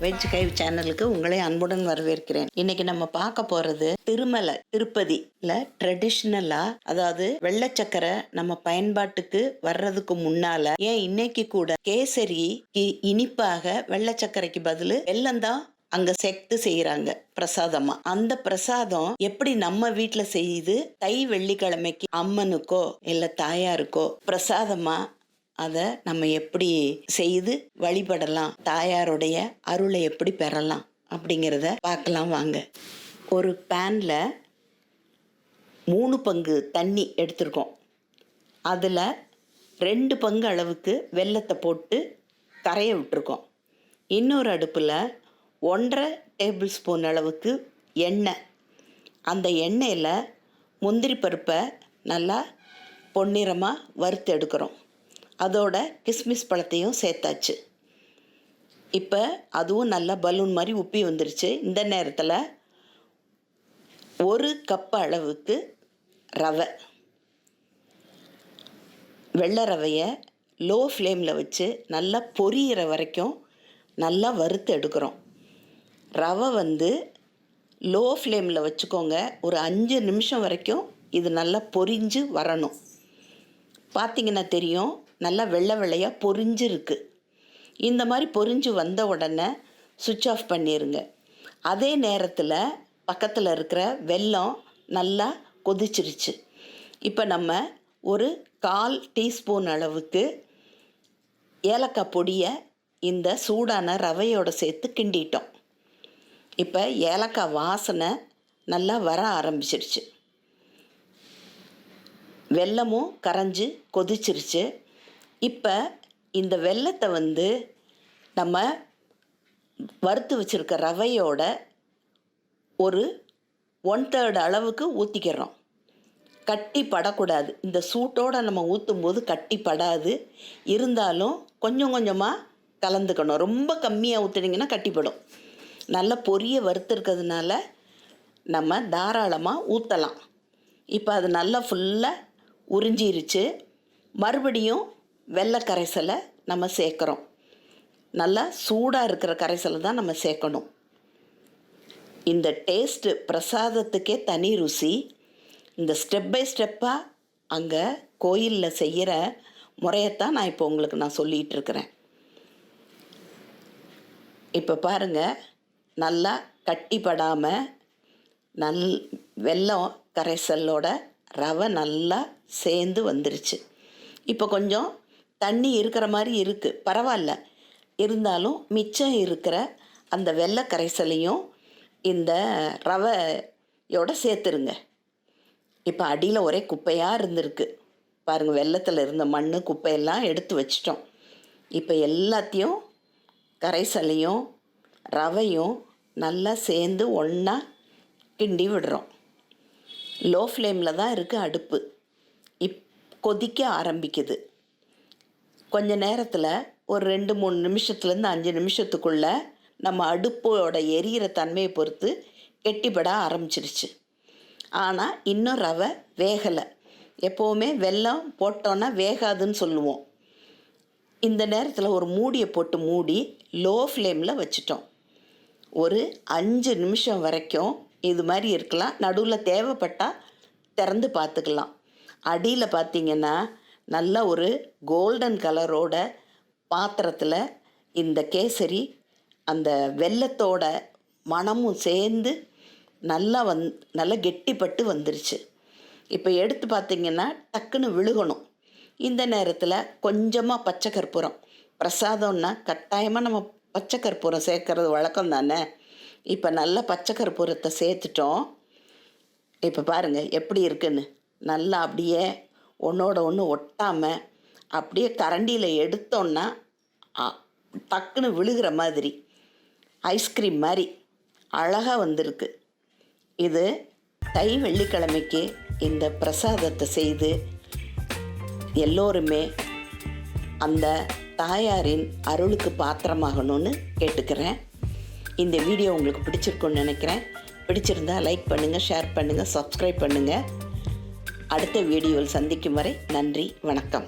Veg கைவ் சேனலுக்கு உங்களை அன்புடன் வரவேற்கிறேன். இன்னைக்கு நம்ம பார்க்க போறது திருமலை திருப்பதில ட்ரெடிஷ்னலா அதாவது வெள்ளை சக்கரை நம்ம பயன்பாட்டுக்கு வர்றதுக்கு முன்னால ஏன் இன்னைக்கு கூட கேசரி இ- இனிப்பாக வெள்ளை சக்கரைக்கு பதிலு வெல்லம் தான் அங்க சேர்த்து செய்யறாங்க பிரசாதமா. அந்த பிரசாதம் எப்படி நம்ம வீட்டுல செய்து தை வெள்ளிக்கிழமைக்கு அம்மனுக்கோ இல்ல தாயாருக்கோ பிரசாதமா அதை நம்ம எப்படி செய்து வழிபடலாம் தாயாருடைய அருளை எப்படி பெறலாம் அப்படிங்கிறத பார்க்கலாம் வாங்க. ஒரு பேனில் மூணு பங்கு தண்ணி எடுத்திருக்கோம். அதில் ரெண்டு பங்கு அளவுக்கு வெல்லத்தை போட்டு கரைய விட்டுருக்கோம். இன்னொரு அடுப்பில் ஒன்றரை டேபிள் ஸ்பூன் அளவுக்கு எண்ணெய். அந்த எண்ணெயில் முந்திரி பருப்பை நல்லா பொன்னிறமாக வறுத்து எடுக்கிறோம். அதோட கிஸ்மிஸ் பழத்தையும் சேர்த்தாச்சு. இப்போ அதுவும் நல்லா பலூன் மாதிரி உப்பி வந்துருச்சு. இந்த நேரத்தில் ஒரு கப் அளவுக்கு ரவை. வெள்ளை ரவையை லோ ஃப்ளேமில் வச்சு நல்லா பொரியிற வரைக்கும் நல்லா வறுத்து எடுக்கிறோம். ரவை வந்து லோ ஃப்ளேமில் வச்சுக்கோங்க. ஒரு அஞ்சு நிமிஷம் வரைக்கும் இது நல்லா பொரிஞ்சு வரணும். பார்த்தீங்கன்னா தெரியும் நல்லா வெள்ளை வெள்ளையாக பொறிஞ்சிருக்கு இந்த மாதிரி பொரிஞ்சு வந்த உடனே சுவிட்ச் ஆஃப் பண்ணிடுங்க அதே நேரத்தில் பக்கத்தில் இருக்கிற வெல்லம் நல்லா கொதிச்சிருச்சு. இப்போ நம்ம ஒரு கால் டீஸ்பூன் அளவுக்கு ஏலக்காய் பொடியை இந்த சூடான ரவையோடு சேர்த்து கிண்டிட்டோம். இப்போ ஏலக்காய் வாசனை நல்லா வர ஆரம்பிச்சிருச்சு. வெல்லமும் கரைஞ்சி கொதிச்சிருச்சு. இப்போ இந்த வெல்லத்தை வந்து நம்ம வறுத்து வச்சுருக்க ரவையோட ஒரு ஒன் தேர்ட் அளவுக்கு ஊற்றிக்கிறோம் கட்டி படக்கூடாது. இந்த சூட்டோடு நம்ம ஊற்றும் போது கட்டி படாது. இருந்தாலும் கொஞ்சம் கொஞ்சமாக கலந்துக்கணும். ரொம்ப கம்மியாக ஊற்றுனீங்கன்னா கட்டிப்படும். நல்லா பொரிய வறுத்துருக்கிறதுனால நம்ம தாராளமாக ஊற்றலாம் இப்போ அது நல்லா ஃபுல்லாக உறிஞ்சிருச்சு. மறுபடியும் வெள்ளை கரைசலை நம்ம சேர்க்குறோம். நல்லா சூடாக இருக்கிற கரைசலை தான் நம்ம சேர்க்கணும். இந்த டேஸ்ட்டு பிரசாதத்துக்கே தனி ருசி. இந்த ஸ்டெப் பை ஸ்டெப்பாக அங்கே கோயிலில் செய்கிற முறையைத்தான் நான் இப்போ உங்களுக்கு நான் சொல்லிகிட்டு இருக்கிறேன். இப்போ பாருங்கள் நல்லா கட்டிப்படாமல் நல் வெள்ளம் கரைசலோட ரவை நல்லா சேர்ந்து வந்துருச்சு. இப்போ கொஞ்சம் தண்ணி இருக்கிற மாதிரி இருக்குது பரவாயில்ல. இருந்தாலும் மிச்சம் இருக்கிற அந்த வெள்ளை கரைசலையும் இந்த ரவையோட சேர்த்துருங்க. இப்போ அடியில் ஒரே குப்பையாக இருந்திருக்கு. பாருங்கள் வெள்ளத்தில் இருந்த மண் குப்பையெல்லாம் எடுத்து வச்சிட்டோம். இப்போ எல்லாத்தையும் கரைசலையும் ரவையும் நல்லா சேர்ந்து ஒன்றா கிண்டி விடுறோம். லோ ஃப்ளேமில் தான் இருக்குது அடுப்பு. இப் கொதிக்க ஆரம்பிக்குது. கொஞ்ச நேரத்தில் ஒரு ரெண்டு மூணு நிமிஷத்துலேருந்து அஞ்சு நிமிஷத்துக்குள்ளே நம்ம அடுப்போட எரியிற தன்மையை பொறுத்து கெட்டிப்பட ஆரம்பிச்சிருச்சு. ஆனால் இன்னும் ரவை வேகலை. எப்போவுமே வெல்லம் போட்டோன்னா வேகாதுன்னு சொல்லுவோம். இந்த நேரத்தில் ஒரு மூடியை போட்டு மூடி லோ ஃப்ளேமில் வச்சிட்டோம். ஒரு அஞ்சு நிமிஷம் வரைக்கும் இது மாதிரி இருக்கலாம். நடுவில் தேவைப்பட்டால் திறந்து பார்த்துக்கலாம். அடியில் பார்த்தீங்கன்னா நல்ல ஒரு கோல்டன் கலரோட பாத்திரத்தில் இந்த கேசரி அந்த வெள்ளத்தோட மணமும் சேர்ந்து நல்லா வந் நல்லா கெட்டிப்பட்டு வந்துருச்சு. இப்போ எடுத்து பார்த்தீங்கன்னா டக்குன்னு விழுகணும். இந்த நேரத்தில் கொஞ்சமாக பச்சை கற்பூரம். பிரசாதம்னா கட்டாயமாக நம்ம பச்சை கற்பூரம் சேர்க்கறது வழக்கம் தானே? இப்போ நல்ல பச்சை கற்பூரத்தை சேர்த்துட்டோம். இப்போ பாருங்கள் எப்படி இருக்குன்னு. நல்லா அப்படியே ஒன்றோட ஒன்று ஒட்டாமல் அப்படியே கரண்டியில் எடுத்தோன்னா டக்குன்னு விழுகிற மாதிரி ஐஸ்கிரீம் மாதிரி அழகாக வந்திருக்கு. இது தை வெள்ளிக்கிழமைக்கு இந்த பிரசாதத்தை செய்து எல்லோருமே அந்த தாயாரின் அருளுக்கு பாத்திரமாகணும்னு கேட்டுக்கிறேன். இந்த வீடியோ உங்களுக்கு பிடிச்சிருக்குன்னு நினைக்கிறேன். பிடிச்சிருந்தா லைக் பண்ணுங்கள் ஷேர் பண்ணுங்கள் சப்ஸ்கிரைப் பண்ணுங்கள் அடுத்த வீடியோவில் சந்திக்கும் வரை நன்றி வணக்கம்.